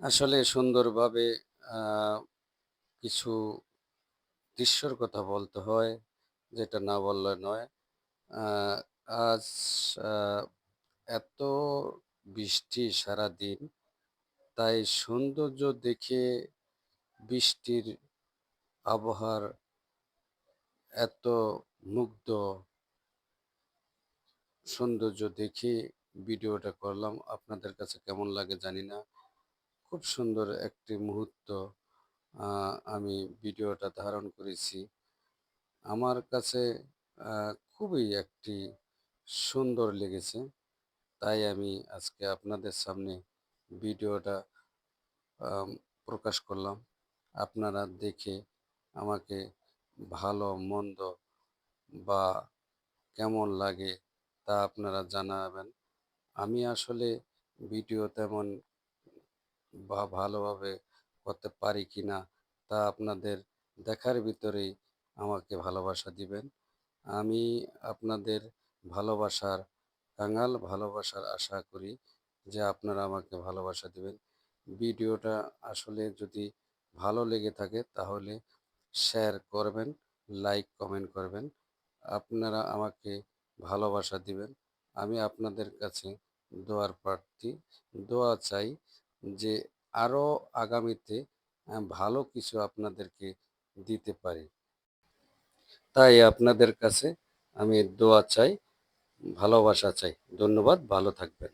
আসলে সুন্দরভাবে কিছু দৃশ্যর কথা বলতে হয়, যেটা না বললে নয়। আজ এত বৃষ্টি সারাদিন, তাই সৌন্দর্য দেখে বৃষ্টির আবহাওয়ার এত মুগ্ধ সৌন্দর্য দেখে ভিডিওটা করলাম। আপনাদের কাছে কেমন লাগে জানি না। খুব সুন্দর একটি মুহূর্ত আমি ভিডিওটা ধারণ করেছি। আমার কাছে খুবই একটি সুন্দর লেগেছে। তাই আমি আজকে আপনাদের সামনে ভিডিওটা প্রকাশ করলাম। আপনারা দেখে আমাকে ভালো, মন্দ বা কেমন লাগে তা আপনারা জানাবেন। আমি আসলে ভিডিও তেমন বা ভালোভাবে করতে পারি কি না তা আপনাদের দেখার ভিতরেই আমাকে ভালোবাসা দিবেন। আমি আপনাদের ভালোবাসার কাঙাল, ভালোবাসার আশা করি যে আপনারা আমাকে ভালোবাসা দিবেন। ভিডিওটা আসলে যদি ভালো লেগে থাকে তাহলে শেয়ার করবেন, লাইক, কমেন্ট করবেন। আপনারা আমাকে ভালোবাসা দিবেন। আমি আপনাদের কাছে দোয়ার প্রার্থী। দোয়া চাই যে আরও আগামীতে ভালো কিছু আপনাদেরকে দিতে পারি। তাই আপনাদের কাছে আমি দোয়া চাই, ভালোবাসা চাই। ধন্যবাদ, ভালো থাকবেন।